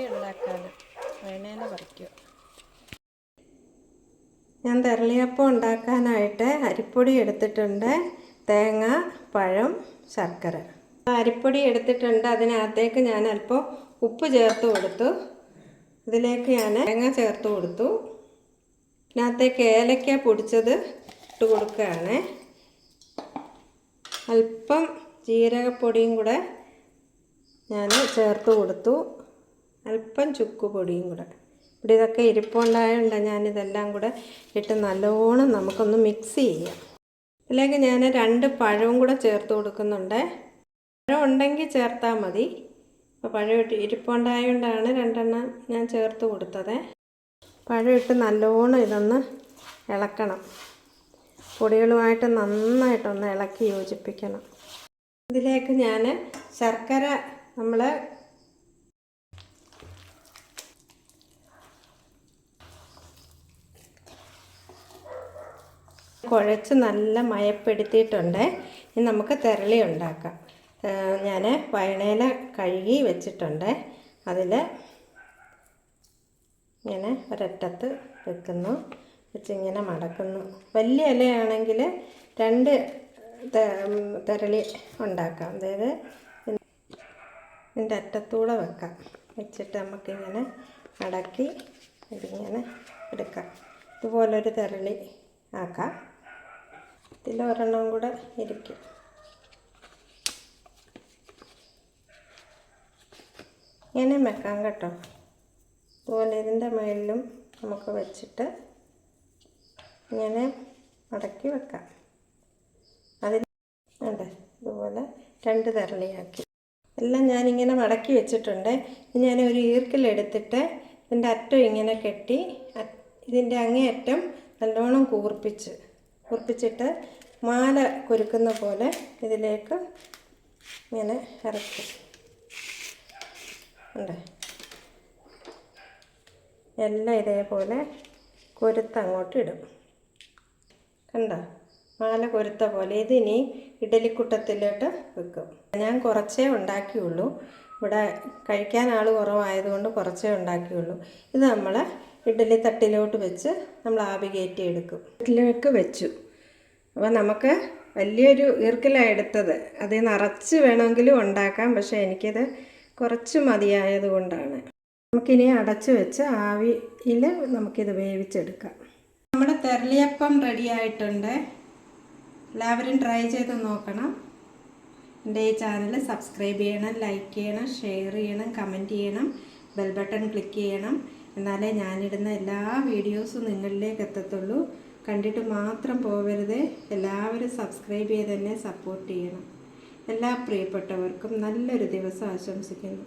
തെരളി ഉണ്ടാക്കാൻ വൈനേനെ പറിക്കുക ഞാൻ തെരളിയപ്പം ഉണ്ടാക്കാനായിട്ട് അരിപ്പൊടി എടുത്തിട്ടുണ്ട്. തേങ്ങ പഴം ശർക്കര. അരിപ്പൊടി എടുത്തിട്ടുണ്ട്. അതിനകത്തേക്ക് ഞാൻ അല്പം ഉപ്പ് ചേർത്ത് കൊടുത്തു. ഇതിലേക്ക് ഞാൻ തേങ്ങ ചേർത്ത് കൊടുത്തു. ഇതിനകത്തേക്ക് ഏലക്ക പൊടിച്ചത് ഇട്ട് കൊടുക്കുകയാണ് അല്പം ജീരകപ്പൊടിയും കൂടെ ഞാൻ ചേർത്ത് കൊടുത്തു. അല്പം ചുക്ക് പൊടിയും കൂടെ. ഇവിടെ ഇതൊക്കെ ഇരിപ്പുണ്ടായതുകൊണ്ട് ഞാനിതെല്ലാം കൂടെ ഇട്ട് നല്ലോണം നമുക്കൊന്ന് മിക്സ് ചെയ്യാം. ഇതിലേക്ക് ഞാൻ രണ്ട് പഴവും കൂടെ ചേർത്ത് കൊടുക്കുന്നുണ്ട്. പഴം ഉണ്ടെങ്കിൽ ചേർത്താൽ മതി. അപ്പോൾ പഴം ഇട്ട് ഇരിപ്പുണ്ടായതുകൊണ്ടാണ് രണ്ടെണ്ണം ഞാൻ ചേർത്ത് കൊടുത്തത്. പഴം ഇട്ട് നല്ലോണം ഇതൊന്ന് ഇളക്കണം. പൊടികളുമായിട്ട് നന്നായിട്ടൊന്ന് ഇളക്കി യോജിപ്പിക്കണം. ഇതിലേക്ക് ഞാൻ ശർക്കര നമ്മൾ കുഴച്ച് നല്ല മയപ്പെടുത്തിയിട്ടുണ്ട്. ഇനി നമുക്ക് തെരളി ഉണ്ടാക്കാം. ഞാൻ വയണേല കഴുകി വെച്ചിട്ടുണ്ട്. അതിൽ ഇങ്ങനെ ഒരറ്റത്ത് വെക്കുന്നു. വെച്ചിങ്ങനെ മടക്കുന്നു. വലിയ ഇലയാണെങ്കിൽ രണ്ട് തെരളി ഉണ്ടാക്കാം. അതായത് ഇതിന്റെ അറ്റത്തൂടെ വെക്കാം. വെച്ചിട്ട് നമുക്കിങ്ങനെ മടക്കി ഇതിങ്ങനെ എടുക്കാം. ഇതുപോലൊരു തെരളി ആക്കാം. ഇതിലൊരെണ്ണം കൂടെ ഇരിക്കും. ഇങ്ങനെ വെക്കാം കേട്ടോ. അതുപോലെ ഇതിന്റെ മുകളിലും നമുക്ക് വെച്ചിട്ട് ഇങ്ങനെ മടക്കി വെക്കാം. അതിൽ അതെ ഇതുപോലെ രണ്ട് തരളിയാക്കി എല്ലാം ഞാനിങ്ങനെ മടക്കി വെച്ചിട്ടുണ്ട്. ഞാൻ ഒരു ഈർക്കിലെടുത്തിട്ട് ഇതിന്റെ അറ്റം ഇങ്ങനെ കെട്ടി ഇതിന്റെ അങ്ങേയറ്റം നല്ലോണം കൂർപ്പിച്ച് കൂർപ്പിച്ചിട്ട് മാല കുരുക്കുന്ന പോലെ ഇതിലേക്ക് ഇങ്ങനെ ഇറക്കും. ഉണ്ട്? എല്ലാം ഇതേപോലെ കൊരുത്ത് അങ്ങോട്ട് ഇടും. കണ്ടോ? മാല കൊരുത്ത പോലെ. ഇതിനി ഇഡലിക്കുട്ടത്തിലോട്ട് വെക്കും. ഞാൻ കുറച്ചേ ഉണ്ടാക്കിയുള്ളൂ. ഇവിടെ കഴിക്കാൻ ആൾ കുറവായതുകൊണ്ട് കുറച്ചേ ഉണ്ടാക്കിയുള്ളൂ. ഇത് നമ്മൾ ഇഡലി തട്ടിലോട്ട് വെച്ച് നമ്മൾ ആവി കയറ്റി എടുക്കും. വീട്ടിലേക്ക് വെച്ചു. അപ്പോൾ നമുക്ക് വലിയൊരു ഈർക്കിലാണ് എടുത്തത്. അത് നിറച്ച് വേണമെങ്കിലും ഉണ്ടാക്കാം പക്ഷേ എനിക്കത് കുറച്ച് മതിയായത് കൊണ്ടാണ്. നമുക്കിനി അടച്ച് വെച്ച് ആവിയിൽ നമുക്കിത് വേവിച്ചെടുക്കാം. നമ്മുടെ തെരളിയപ്പം റെഡി ആയിട്ടുണ്ട്. എല്ലാവരും ട്രൈ ചെയ്ത് നോക്കണം. എന്റെ ഈ ചാനൽ സബ്സ്ക്രൈബ് ചെയ്യണം ലൈക്ക് ചെയ്യണം ഷെയർ ചെയ്യണം കമന്റ് ചെയ്യണം ബെൽ ബട്ടൺ ക്ലിക്ക് ചെയ്യണം. എന്നാലേ ഞാനിടുന്ന എല്ലാ വീഡിയോസും നിങ്ങളിലേക്ക് എത്തത്തുള്ളൂ. കണ്ടിട്ട് മാത്രം പോവരുത്. എല്ലാവരും സബ്സ്ക്രൈബ് ചെയ്ത് തന്നെ സപ്പോർട്ട് ചെയ്യണം. എല്ലാ പ്രിയപ്പെട്ടവർക്കും നല്ലൊരു ദിവസം ആശംസിക്കുന്നു.